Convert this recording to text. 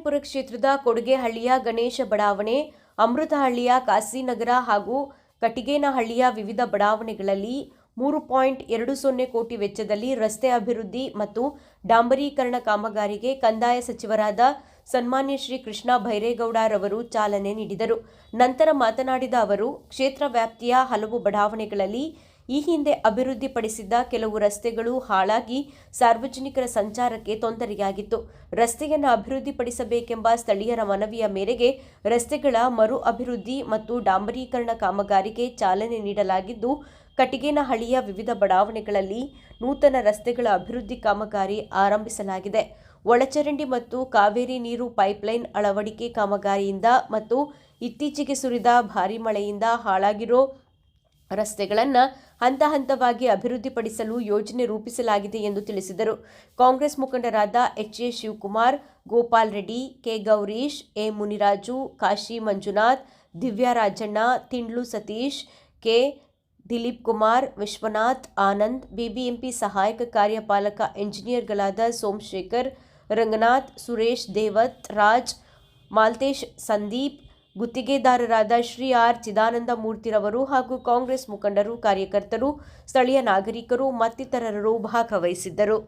ಕ್ಷೇತ್ರದ ಕೊಡುಗೆಹಳ್ಳಿಯ ಗಣೇಶ ಬಡಾವಣೆ, ಅಮೃತಹಳ್ಳಿಯ ಕಾಸಿನಗರ ಹಾಗೂ ಕಟಿಗೇನಹಳ್ಳಿಯ ವಿವಿಧ ಬಡಾವಣೆಗಳಲ್ಲಿ ಮೂರು ಪಾಯಿಂಟ್ ಎರಡು ಸೊನ್ನೆ ಕೋಟಿ ವೆಚ್ಚದಲ್ಲಿ ರಸ್ತೆ ಅಭಿವೃದ್ಧಿ ಮತ್ತು ಡಾಂಬರೀಕರಣ ಕಾಮಗಾರಿಗೆ ಕಂದಾಯ ಸಚಿವರಾದ ಸನ್ಮಾನ್ಯ ಶ್ರೀ ಕೃಷ್ಣ ಭೈರೇಗೌಡರವರು ಚಾಲನೆ ನೀಡಿದರು. ನಂತರ ಮಾತನಾಡಿದ ಅವರು, ಕ್ಷೇತ್ರ ವ್ಯಾಪ್ತಿಯ ಹಲವು ಬಡಾವಣೆಗಳಲ್ಲಿ ಈ ಹಿಂದೆ ಅಭಿವೃದ್ಧಿಪಡಿಸಿದ್ದ ಕೆಲವು ರಸ್ತೆಗಳು ಹಾಳಾಗಿ ಸಾರ್ವಜನಿಕರ ಸಂಚಾರಕ್ಕೆ ತೊಂದರೆಯಾಗಿತ್ತು. ರಸ್ತೆಯನ್ನು ಅಭಿವೃದ್ಧಿಪಡಿಸಬೇಕೆಂಬ ಸ್ಥಳೀಯರ ಮನವಿಯ ಮೇರೆಗೆ ರಸ್ತೆಗಳ ಮರು ಅಭಿವೃದ್ಧಿ ಮತ್ತು ಡಾಂಬರೀಕರಣ ಕಾಮಗಾರಿಗೆ ಚಾಲನೆ ನೀಡಲಾಗಿದ್ದು ಕಟಿಗೇನಹಳ್ಳಿಯ ವಿವಿಧ ಬಡಾವಣೆಗಳಲ್ಲಿ ನೂತನ ರಸ್ತೆಗಳ ಅಭಿವೃದ್ಧಿ ಕಾಮಗಾರಿ ಆರಂಭಿಸಲಾಗಿದೆ. ಒಳಚರಂಡಿ ಮತ್ತು ಕಾವೇರಿ ನೀರು ಪೈಪ್ಲೈನ್ ಅಳವಡಿಕೆ ಕಾಮಗಾರಿಯಿಂದ ಮತ್ತು ಇತ್ತೀಚೆಗೆ ಸುರಿದ ಭಾರೀ ಮಳೆಯಿಂದ ಹಾಳಾಗಿರೋ ರಸ್ತೆಗಳನ್ನು ಹಂತ ಹಂತವಾಗಿ ಅಭಿವೃದ್ಧಿಪಡಿಸಲು ಯೋಜನೆ ರೂಪಿಸಲಾಗಿದೆ ಎಂದು ತಿಳಿಸಿದರು. ಕಾಂಗ್ರೆಸ್ ಮುಖಂಡರಾದ H A Shivakumar, Gopal Reddy, K Gowrish, A Muniraju, Kashi Manjunath, Divya Rajanna, Tindlu Satish, K Dilip Kumar, Vishwanath, Anand, BBMP ಸಹಾಯಕ ಕಾರ್ಯಪಾಲಕ ಎಂಜಿನಿಯರ್ಗಳಾದ ಸೋಮಶೇಖರ್, ರಂಗನಾಥ್, ಸುರೇಶ್ ದೇವತ್, ರಾಜ್, ಮಾಲ್ತೇಶ್, ಸಂದೀಪ್ ಗುತ್ತಿಗೆದಾರರಾದ ಶ್ರೀ ಆರ್ ಚಿದಾನಂದ ಮೂರ್ತಿರವರು ಹಾಗೂ ಕಾಂಗ್ರೆಸ್ ಮುಖಂಡರು ಕಾರ್ಯಕರ್ತರು ಸ್ಥಳೀಯ ನಾಗರಿಕರು ಮತ್ತಿತರರು ಭಾಗವಹಿಸಿದ್ದರು.